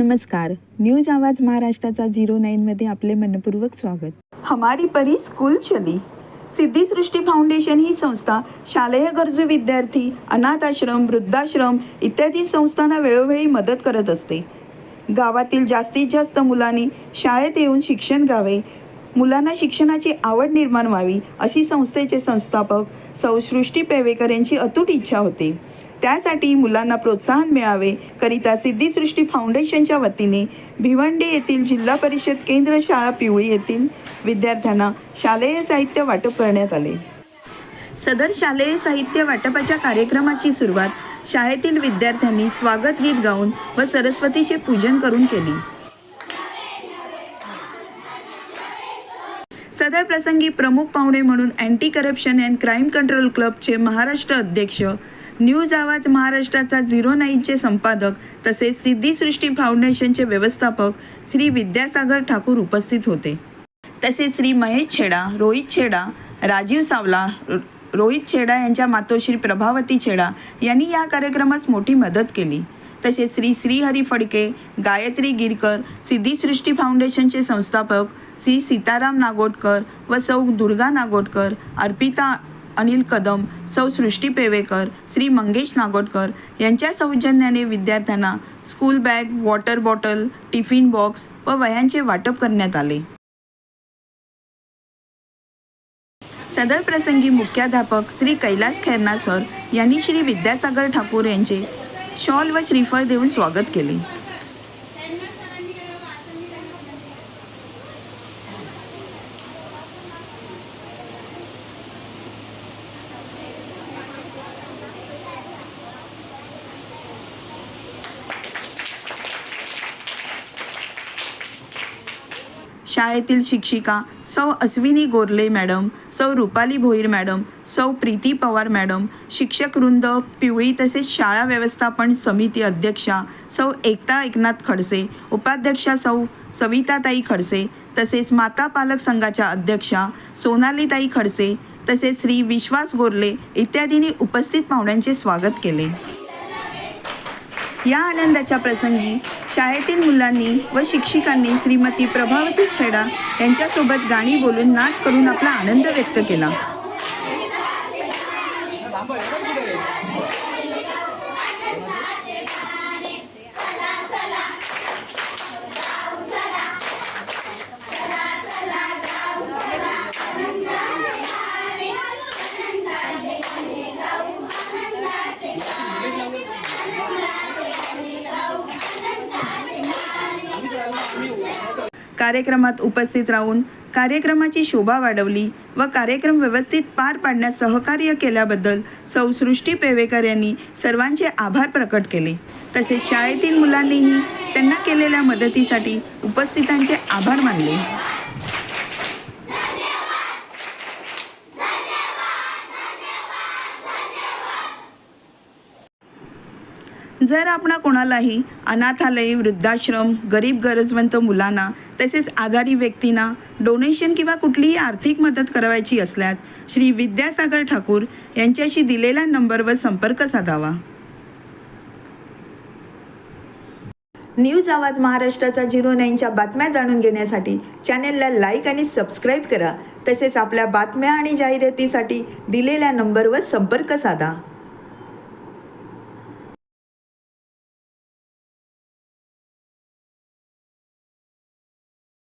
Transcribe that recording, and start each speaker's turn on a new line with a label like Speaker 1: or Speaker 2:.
Speaker 1: नमस्कार. न्यूज आवाज महाराष्ट्राचा झिरो नाईनमध्ये आपले मनपूर्वक स्वागत. हमारी परी स्कूल चली. सिद्धीसृष्टी फाउंडेशन ही संस्था शालेय गरजू विद्यार्थी अनाथ आश्रम वृद्धाश्रम इत्यादी संस्थांना वेळोवेळी मदत करत असते. गावातील जास्तीत जास्त मुलांनी शाळेत येऊन शिक्षण घ्यावे. मुलांना शिक्षणाची आवड निर्माण व्हावी अशी संस्थेचे संस्थापक सौ सृष्टी पेवेकर यांची अतूट इच्छा होती. त्यासाठी मुलांना प्रोत्साहन मिळावे करिता सिद्धीसृष्टी फाउंडेशनच्या वतीने भिवंडी येथील जिल्हा परिषद केंद्र शाळा पिवळी येथील विद्यार्थ्यांना शालेय साहित्य वाटप करण्यात आले. सदर शालेय साहित्य वाटपाच्या कार्यक्रमाची सुरुवात शाळेतील विद्यार्थ्यांनी स्वागत गीत गाऊन व सरस्वतीचे पूजन करून केली. सदर प्रसंगी प्रमुख पाहुणे म्हणून anti corruption and crime control क्लबचे महाराष्ट्र अध्यक्ष न्यूज आवाज महाराष्ट्राचा झिरो नाईनचे संपादक तसेच सिद्धीसृष्टी फाउंडेशनचे व्यवस्थापक श्री विद्यासागर ठाकूर उपस्थित होते. तसेच श्री महेश छेडा रोहित छेडा राजीव सावला रो- रोहित छेडा यांच्या मातोश्री प्रभावती छेडा यांनी या कार्यक्रमास मोठी मदत केली. तसेच श्री श्रीहरी फडके गायत्री गिरकर सिद्धीसृष्टी फाउंडेशनचे संस्थापक श्री सीताराम नागोटकर व सौ. दुर्गा नागोटकर अर्पिता अनिल कदम सौ. सृष्टी पेवेकर श्री. मंगेश नागोटकर यांच्या सौजन्याने विद्यार्थ्यांना school bag water bottle tiffin box व वह्यांचे वाटप करण्यात आले. सदर प्रसंगी मुख्याध्यापक श्री. कैलास खैरनाथ सर यांनी श्री. विद्यासागर ठाकूर यांचे शॉल व श्रीफळ देऊन स्वागत केले. शाळेतील शिक्षिका सौ अश्विनी गोरले मॅडम सौ रुपाली भोईर मॅडम सौ प्रीती पवार मॅडम शिक्षक वृंद पिवळी तसेच शाळा व्यवस्थापन समिती अध्यक्षा सौ एकता एकनाथ खडसे उपाध्यक्षा सौ सविताताई खडसे तसेच माता पालक संघाच्या अध्यक्षा सोनालीताई खडसे तसेच श्री विश्वास गोरले इत्यादींनी उपस्थित पाहुण्यांचे स्वागत केले. या आनंदाच्या प्रसंगी शाळेतील मुलांनी व शिक्षिकांनी श्रीमती प्रभावती छेडा यांच्यासोबत गाणी बोलून नाच करून आपला आनंद व्यक्त केला. कार्यक्रमात उपस्थित राहून कार्यक्रमाची शोभा वाढवली व कार्यक्रम व्यवस्थित पार पाडण्यास सहकार्य केल्याबद्दल सौ सृष्टी पेवेकर यांनी सर्वांचे आभार प्रकट केले. तसेच शाळेतील मुलांनीही त्यांना केलेल्या मदतीसाठी उपस्थितांचे आभार मानले. जर आपण कोणालाही अनाथालय वृद्धाश्रम गरीब गरजवंत मुलांना तसेच आजारी व्यक्तींना डोनेशन किंवा कुठलीही आर्थिक मदत करावायची असल्यास श्री विद्यासागर ठाकूर यांच्याशी दिलेल्या नंबरवर संपर्क साधावा. न्यूज आवाज महाराष्ट्राचा झिरो नाईनच्या बातम्या जाणून घेण्यासाठी चॅनेलला लाईक आणि सबस्क्राईब करा. तसेच आपल्या बातम्या आणि जाहिरातीसाठी दिलेल्या नंबरवर संपर्क साधा.